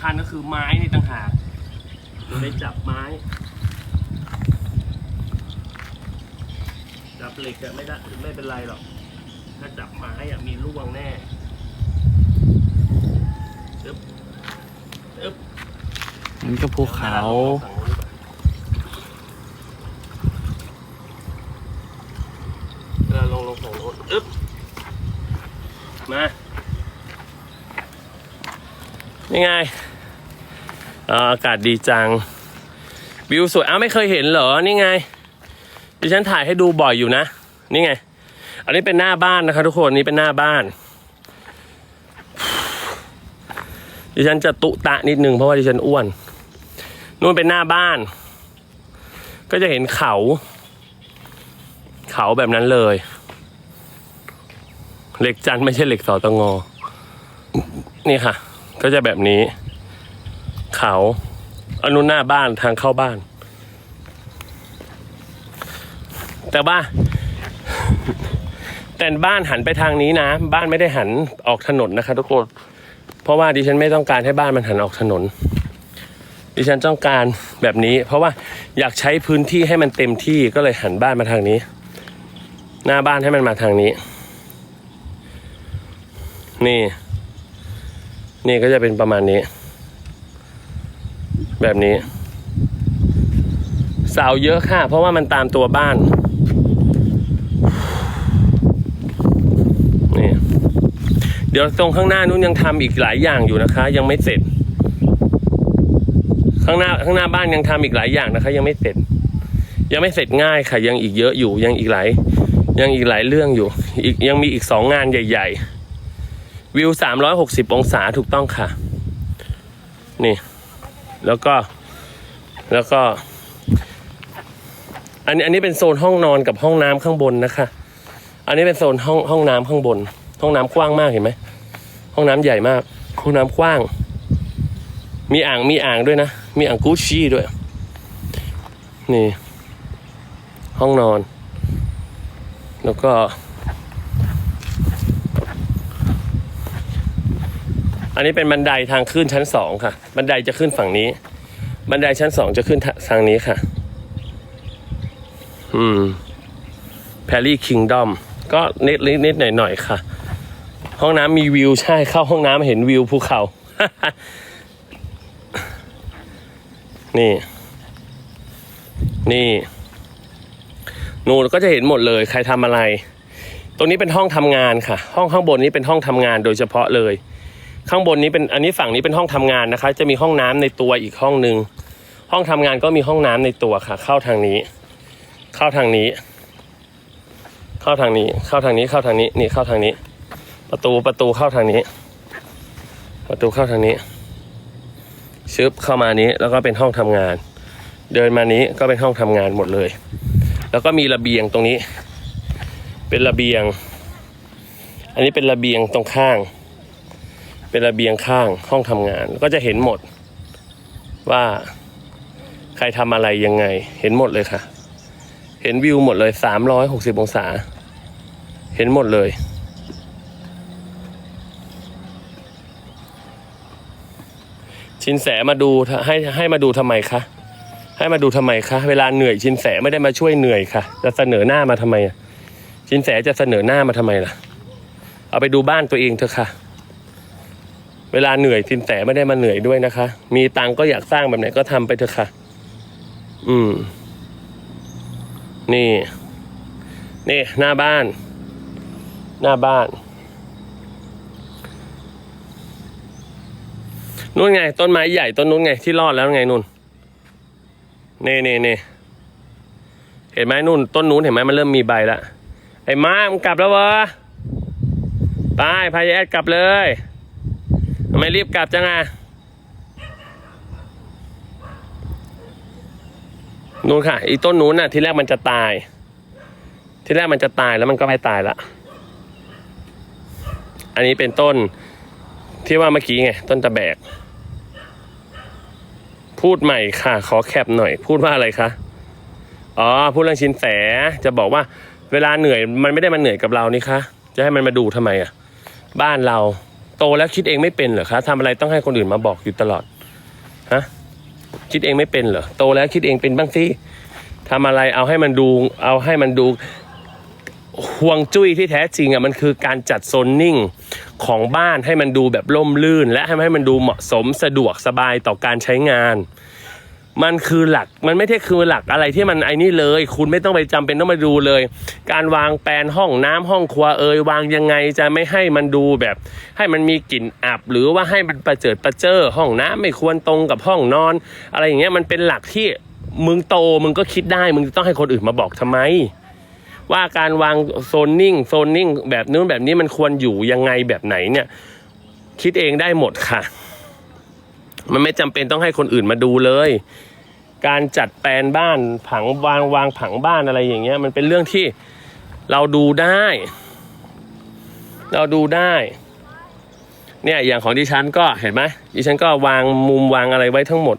คันก็คือไม้นี่ต่างหากเราได้จับไม้ จับเหล็กอะไม่ได้ไม่เป็นไรหรอก ถ้าจับไม้อะมีร่วงแน่อึ๊บอึ๊บมันก็ภูเขา เราลงลงฝั่งโน้นอึ๊บ มานี่ไง อากาศดีจัง วิวสวยอ้าวไม่เคยเห็นเหรอ นี่ไง ดิฉันถ่ายให้ดูบ่อยอยู่นะ นี่ไง อันนี้เป็นหน้าบ้านนะคะทุกคน นี่เป็นหน้าบ้าน ดิฉันจะตุตะนิดนึงเพราะว่าดิฉันอ้วน นู่นเป็นหน้าบ้าน ก็จะเห็นเขา เขาแบบนั้นเลย เหล็กจันทร์ไม่ใช่เหล็กสอตงอ นี่ค่ะ ก็จะแบบนี้ เขาอันนู้นหน้าบ้านทางเข้าบ้าน แต่ว่าแต่บ้านหันไปทางนี้นะ บ้านไม่ได้หันออกถนนนะคะทุกคนเพราะว่าดิฉันไม่ต้องการให้บ้านมันหันออกถนน ดิฉันต้องการแบบนี้ เพราะว่าอยากใช้พื้นที่ให้มันเต็มที่ก็เลยหันบ้านมาทางนี้ หน้าบ้านให้มันมาทางนี้ นี่ นี่ก็จะเป็นประมาณนี้ แบบนี้ เสาเยอะค่ะ เพราะว่ามันตามตัวบ้านนี่เดี๋ยวตรงข้างหน้านู้นยังทำอีกหลายอย่างอยู่นะคะ ยังไม่เสร็จ ข้างหน้าข้างหน้าบ้านยังทำอีกหลายอย่างนะคะ ยังไม่เสร็จ ยังไม่เสร็จง่ายค่ะ ยังอีกเยอะอยู่ยังอีกหลายยังอีกหลายเรื่องอยู่ อีกยังมีอีกสองงานใหญ่ ๆ วิวสามร้อยหกสิบองศาถูกต้องค่ะ นี่ แล้วก็แล้วก็ อันนี้อันนี้เป็นโซนห้องนอนกับห้องน้ำข้างบนนะคะ อันนี้เป็นโซนห้องห้องน้ำข้างบน ห้องน้ำกว้างมากเห็นไหมห้องน้ำใหญ่มากห้องน้ำกว้าง มีอ่างมีอ่างด้วยนะ มีอ่างกูชี่ด้วย นี่ ห้องนอน แล้วก็ อันนี้เป็นบันไดทางขึ้นชั้นสองค่ะ บันไดจะขึ้นฝั่งนี้ บันไดชั้นสองจะขึ้นทางนี้ค่ะ อืมแพรรี่คิงดอมก็นิดนิดหน่อยหน่อยๆค่ะ ห้องน้ำมีวิวใช่เข้าห้องน้ำเห็นวิวภูเขา นี่ นี่นูนก็จะเห็นหมดเลยใครทำอะไร ตรงนี้เป็นห้องทำงานค่ะ ห้องข้างบนนี้เป็นห้องทำงานโดยเฉพาะเลย ข้างบนนี้เป็นอันนี้ฝั่งนี้เป็นห้องทำงานนะคะ จะมีห้องน้ำในตัวอีกห้องหนึ่งห้องทำงานก็มีห้องน้ำในตัวค่ะ เข้าทางนี้ เข้าทางนี้ เข้าทางนี้ เข้าทางนี้ เข้าทางนี้ นี่เข้าทางนี้ ประตูประตูเข้าทางนี้ ประตูเข้าทางนี้ ชึบเข้ามานี้แล้วก็เป็นห้องทำงาน เดินมานี้ก็เป็นห้องทำงานหมดเลย แล้วก็มีระเบียงตรงนี้ เป็นระเบียง อันนี้เป็นระเบียงตรงข้าง เป็นระเบียงข้างห้องทำงาน ก็จะเห็นหมดว่าใครทำอะไรยังไง เห็นหมดเลยค่ะ เห็นวิวหมดเลยสามร้อยหกสิบองศา เห็นหมดเลย ชินแสมาดูให้ให้มาดูทำไมคะให้มาดูทำไมคะเวลาเหนื่อยชินแสไม่ได้มาช่วยเหนื่อยค่ะ จะเสนอหน้ามาทำไมอะชินแสจะเสนอหน้ามาทำไมล่ะ เอาไปดูบ้านตัวเองเถอะค่ะ เวลาเหนื่อยชินแสไม่ได้มาเหนื่อยด้วยนะคะ มีตังก็อยากสร้างแบบไหนก็ทำไปเถอะค่ะ อืม นี่ นี่ หน้าบ้าน หน้าบ้านนู่นไง ต้นไม้ใหญ่ต้นนู้นไงที่รอดแล้วไงนู่นนี่นี่นี่เห็นไหมนู่น ต้นนู้นเห็นไหมมันเริ่มมีใบแล้วไอ้ม้ามึงกลับแล้ววะไปพายาแอดกลับเลย ไมรีบกลับจังอะนู่นค่ะ อีต้นนู้นน่ะ ที่แรกมันจะตาย ที่แรกมันจะตายแล้วมันก็ไม่ตายละ อันนี้เป็นต้นที่ว่าเมื่อกี้ไง ต้นตะแบก พูดใหม่ค่ะ ขอแคปหน่อย พูดว่าอะไรคะ อ๋อ พูดเรื่องชินแส จะบอกว่า เวลาเหนื่อยมันไม่ได้มาเหนื่อยกับเรานี่คะ จะให้มันมาดูทำไมอะ บ้านเรา โตแล้วคิดเองไม่เป็นเหรอคะทำอะไรต้องให้คนอื่นมาบอกอยู่ตลอดฮะคิดเองไม่เป็นเหรอโตแล้วคิดเองเป็นบ้างสิทำอะไรเอาให้มันดู เอาให้มันดูห่วงจุ้ยที่แท้จริงอะมันคือการจัดโซนนิ่งของบ้านให้มันดูแบบล่มลื่น และให้ให้มันดูเหมาะสมสะดวกสบายต่อการใช้งาน มันคือหลักมันไม่ใช่คือหลักอะไรที่มันไอ้นี่เลย คุณไม่ต้องไปจำเป็นต้องมาดูเลย การวางแปลนห้องน้ำห้องครัวเอ่ยวางยังไงจะไม่ให้มันดูแบบ ให้มันมีกลิ่นอับ หรือว่าให้มันประเจิดประเจอห้องน้ำไม่ควรตรงกับห้องนอน อะไรอย่างเงี้ยมันเป็นหลักที่มึงโตมึงก็คิดได้ มึงจะต้องให้คนอื่นมาบอกทำไม ว่าการวางโซนนิ่งโซนนิ่งแบบนู้นแบบนี้มันควรอยู่ยังไงแบบไหนเนี่ย คิดเองได้หมดค่ะ มันไม่จำเป็นต้องให้คนอื่นมาดูเลย การจัดแปลนบ้านผังวางวางผังบ้านอะไรอย่างเงี้ย มันเป็นเรื่องที่เราดูได้ เราดูได้ เนี่ยอย่างของดิฉันก็เห็นไหมดิฉันก็วางมุมวางอะไรไว้ทั้งหมด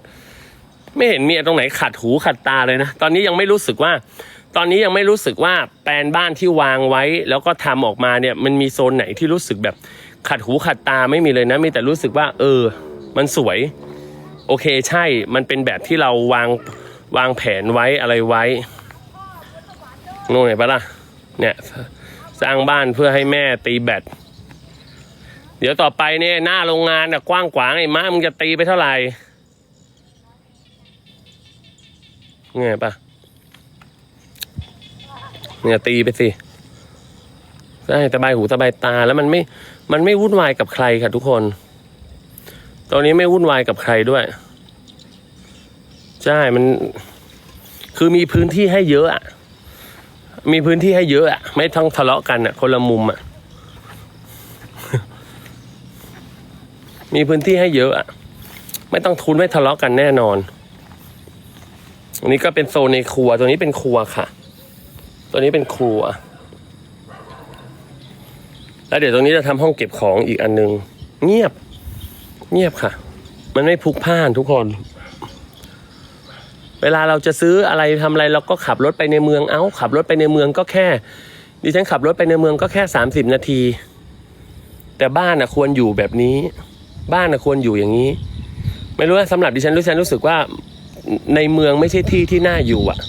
ไม่เห็นมีตรงไหนขัดหูขัดตาเลยนะ ตอนนี้ยังไม่รู้สึกว่า ตอนนี้ยังไม่รู้สึกว่าแปลนบ้านที่วางไว้ แล้วก็ทำออกมาเนี่ย มันมีโซนไหนที่รู้สึกแบบขัดหูขัดตาไม่มีเลยนะมีแต่รู้สึกว่า เออ มันสวย โอเคใช่มันเป็นแบบที่เราวางวางแผนไว้อะไรไว้นู่นเห็นปะล่ะ เนี่ย สร้างบ้านเพื่อให้แม่ตีแบตเดี๋ยวต่อไปเนี่ยหน้าโรงงานน่ะกว้างขวางไอ้ม้ามึงจะตีไปเท่าไหร่ไงปะเนี่ยตีไปสิใช่สบายหูสบายตาแล้วมันไม่มันไม่วุ่นวายกับใครค่ะทุกคน ตอนนี้ไม่วุ่นวายกับใครด้วย ใช่ มัน คือมีพื้นที่ให้เยอะอะมีพื้นที่ให้เยอะอะไม่ต้องทะเลาะกันอะคนละมุมอะมีพื้นที่ให้เยอะอะไม่ต้องทุนไม่ทะเลาะกันแน่นอนอันนี้ก็เป็นโซนในครัว ตัวนี้เป็นครัวค่ะ ตัวนี้เป็นครัว แล้วเดี๋ยวตรงนี้จะทำห้องเก็บของอีกอันนึง เงียบ เงียบค่ะ มันไม่พุกพ่านทุกคน เวลาเราจะซื้ออะไรทำอะไรเราก็ขับรถไปในเมือง เอ้า ขับรถไปในเมืองก็แค่ ดิฉันขับรถไปในเมืองก็แค่สามสิบนาที แต่บ้านอะควรอยู่แบบนี้ บ้านอะควรอยู่อย่างนี้ ไม่รู้ว่าสำหรับดิฉันดิฉันรู้สึกว่าในเมืองไม่ใช่ที่ที่น่าอยู่อะ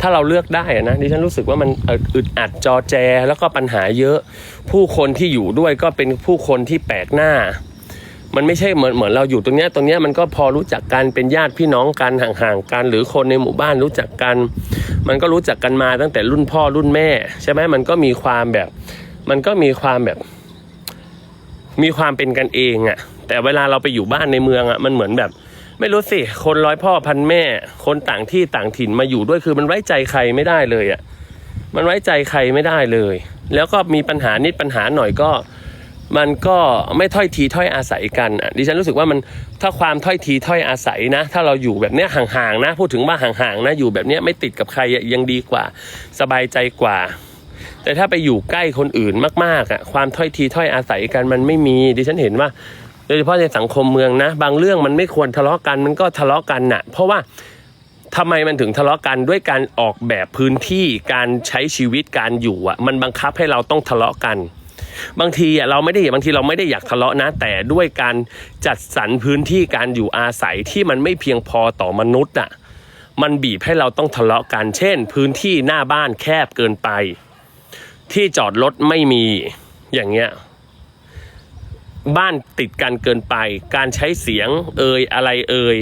ถ้าเราเลือกได้อะนะดิฉันรู้สึกว่ามันอึดอัดจอแจแล้วก็ปัญหาเยอะ ผู้คนที่อยู่ด้วยก็เป็นผู้คนที่แปลกหน้า มันไม่ใช่เหมือนเหมือนเราอยู่ตรงเนี้ยตรงเนี้ยมันก็พอรู้จักกันเป็นญาติพี่น้องกันห่างๆกัน หรือคนในหมู่บ้านรู้จักกัน มันก็รู้จักกันมาตั้งแต่รุ่นพ่อรุ่นแม่ ใช่ไหมมันก็มีความแบบ มันก็มีความแบบ มีความเป็นกันเองอะ่ะ แต่เวลาเราไปอยู่บ้านในเมืองอะ่ะมันเหมือนแบบ ไม่รู้สิคนร้อยพ่อพันแม่ คนต่างที่ต่างถิ่นมาอยู่ด้วยคือมันไว้ใจใครไม่ได้เลยอะ่ะมันไว้ใจใครไม่ได้เลย แล้วก็มีปัญหานิดปัญหาหน่อยก็ มันก็ไม่ถ้อยทีถ้อยอาศัยกันดิฉันรู้สึกว่ามันถ้าความถ้อยทีถ้อยอาศัยนะ ถ้าเราอยู่แบบเนี้ยห่างๆนะ พูดถึงว่าห่างๆนะอยู่แบบเนี้ยไม่ติดกับใครยังดีกว่า สบายใจกว่า แต่ถ้าไปอยู่ใกล้คนอื่นมากๆอะความถ้อยทีถ้อยอาศัยกันมันไม่มีดิฉันเห็นว่าโดยเฉพาะในสังคมเมืองนะ บางเรื่องมันไม่ควรทะเลาะกันมันก็ทะเลาะกันน่ะ เพราะว่าทำไมมันถึงทะเลาะกันด้วยการออกแบบพื้นที่การใช้ชีวิตการอยู่อะ มันบังคับให้เราต้องทะเลาะกัน บางทีเราไม่ได้บางทีเราไม่ได้อยากทะเลาะนะ แต่ด้วยการจัดสรรพื้นที่การอยู่อาศัยที่มันไม่เพียงพอต่อมนุษย์อะมันบีบให้เราต้องทะเลาะกันเช่น พื้นที่หน้าบ้านแคบเกินไป ที่จอดรถไม่มีอย่างเงี้ยบ้านติดกันเกินไป การใช้เสียงเอ่ยอะไรเอ่ย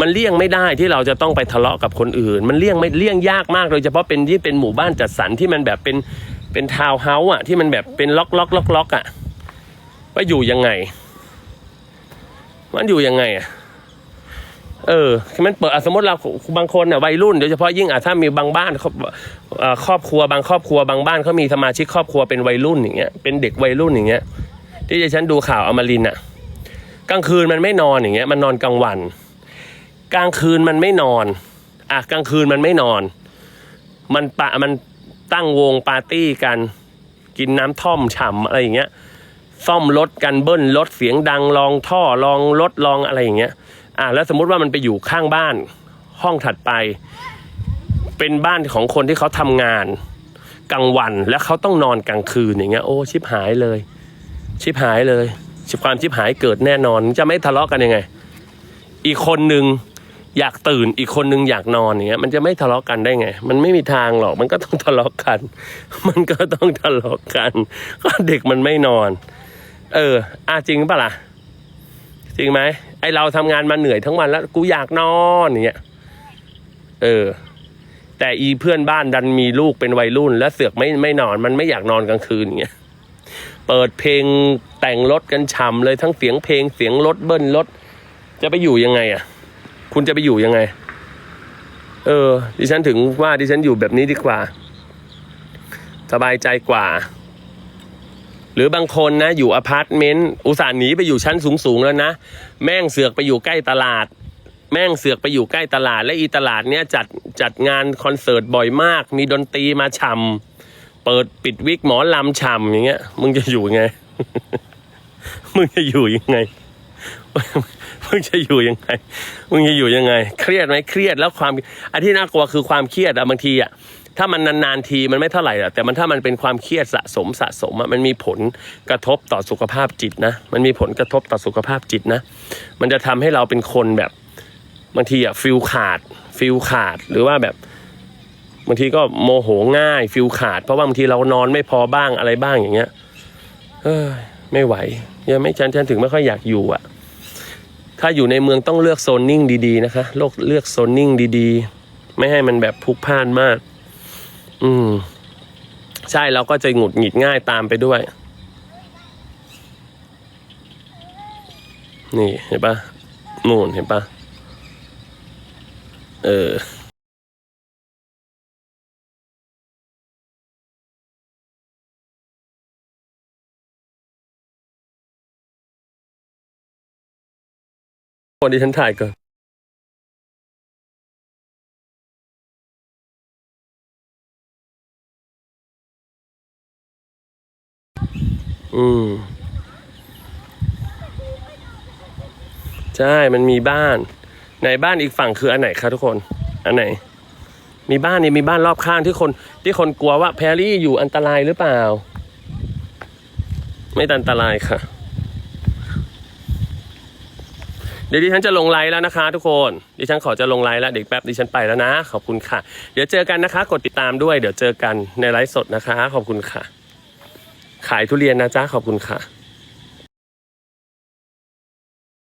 มันเลี่ยงไม่ได้ที่เราจะต้องไปทะเลาะกับคนอื่น มันเลี่ยงไม่เลี่ยงยากมากโดยเฉพาะเป็นที่เป็นหมู่บ้านจัดสรรที่มันแบบเป็น เป็นทาวน์เฮาส์อะ ที่มันแบบเป็นล็อกล็อกล็อกล็อกอะ ว่าอยู่ยังไง มันอยู่ยังไงอะ เออคือมันเปิดสมมติเราบางคนอะวัยรุ่นโดยเฉพาะยิ่งอะถ้ามีบางบ้านครอบครัวบางครอบครัวบางบ้านเขามีสมาชิกครอบครัวเป็นวัยรุ่นอย่างเงี้ยเป็นเด็กวัยรุ่นอย่างเงี้ย ที่ดิฉันดูข่าวอมรินอะ กลางคืนมันไม่นอนอย่างเงี้ย มันนอนกลางวัน กลางคืนมันไม่นอนอะกลางคืนมันไม่นอน มันปะมัน ตั้งวงปาร์ตี้กัน กินน้ำท่อมฉ่ำอะไรอย่างเงี้ย ซ่อมรถกันเบิ้ลรถเสียงดังลองท่อลองรถลองอะไรอย่างเงี้ย อะแล้วสมมุติว่ามันไปอยู่ข้างบ้านห้องถัดไป เป็นบ้านของคนที่เขาทำงานกลางวันแล้วเขาต้องนอนกลางคืนอย่างเงี้ยโอ้ชิบหายเลย ชิบหายเลยชิบความชิบหายเกิดแน่นอนจะไม่ทะเลาะกันยังไง อีกคนหนึ่ง อยากตื่นอีกคนหนึ่งอยากนอนอย่างเงี้ยมันจะไม่ทะเลาะกันได้ไง มันไม่มีทางหรอก มันก็ต้องทะเลาะกัน มันก็ต้องทะเลาะกัน ก็เด็กมันไม่นอน เอออาจริงปะล่ะจริงไหมไอเราทำงานมาเหนื่อยทั้งวันแล้ว กูอยากนอนอย่างเงี้ยเออ แต่อีเพื่อนบ้านดันมีลูกเป็นวัยรุ่น แล้วเสือกไม่ไม่นอน มันไม่อยากนอนกลางคืนอย่างเงี้ยเปิดเพลงแต่งรถกันฉ่ำเลยทั้งเสียงเพลงเสียงรถเบิ้ลรถจะไปอยู่ยังไงอะ คุณจะไปอยู่ยังไง เออ ดิฉันถึงว่าดิฉันอยู่แบบนี้ดีกว่า สบายใจกว่า หรือบางคนนะ อยู่อพาร์ตเมนต์อุตส่าห์หนีไปอยู่ชั้นสูงๆแล้วนะ แม่งเสือกไปอยู่ใกล้ตลาด แม่งเสือกไปอยู่ใกล้ตลาด และอีตลาดเนี้ยจัดจัดงานคอนเสิร์ตบ่อยมาก มีดนตรีมาฉ่ำเปิดปิดวิกหมอลำฉ่ำอย่างเงี้ย มึงจะอยู่ยังไง มึงจะอยู่ยังไง มึงจะอยู่ยังไงมึงจะอยู่ยังไง เครียดไหมเครียดแล้วความอันที่น่ากลัวคือความเครียดอะบางทีอะถ้ามันนานๆทีมันไม่เท่าไหร่อะแต่มันถ้ามันเป็นความเครียดสะสมสะสมอะมันมีผลกระทบต่อสุขภาพจิตนะ มันมีผลกระทบต่อสุขภาพจิตนะ มันจะทำให้เราเป็นคนแบบบางทีอะฟิลขาดฟิลขาดหรือว่าแบบบางทีก็โมโหง่ายฟิลขาด เพราะว่าบางทีเรานอนไม่พอบ้างอะไรบ้างอย่างเงี้ยเอ้ยไม่ไหวยังไม่ฉันฉันถึงไม่ค่อยอยากอยู่อะ ถ้าอยู่ในเมืองต้องเลือกโซนนิ่งดีๆนะคะโลกเลือกโซนนิ่งดีๆ ไม่ให้มันแบบพลุกพล่านมาก อืม ใช่เราก็จะหงุดหงิดง่ายตามไปด้วย นี่เห็นปะนู่นเห็นปะเออ คนที่ฉันถ่ายก่อนอืมใช่ มันมีบ้าน ในบ้านอีกฝั่งคืออันไหนคะทุกคน อันไหน มีบ้านนี่มีบ้านรอบข้างที่คน ที่คนกลัวว่าแพรรี่อยู่อันตรายหรือเปล่า ไม่อันตรายค่ะ เดี๋ยวดิฉันจะลงไลน์แล้วนะคะ ทุกคนดิฉันขอจะลงไลน์แล้วเด็กแป๊บดิฉันไปแล้วนะ ขอบคุณค่ะ เดี๋ยวเจอกันนะคะ กดติดตามด้วย เดี๋ยวเจอกันในไลฟ์สดนะคะ ขอบคุณค่ะ ขายทุเรียนนะจ๊ะขอบคุณค่ะ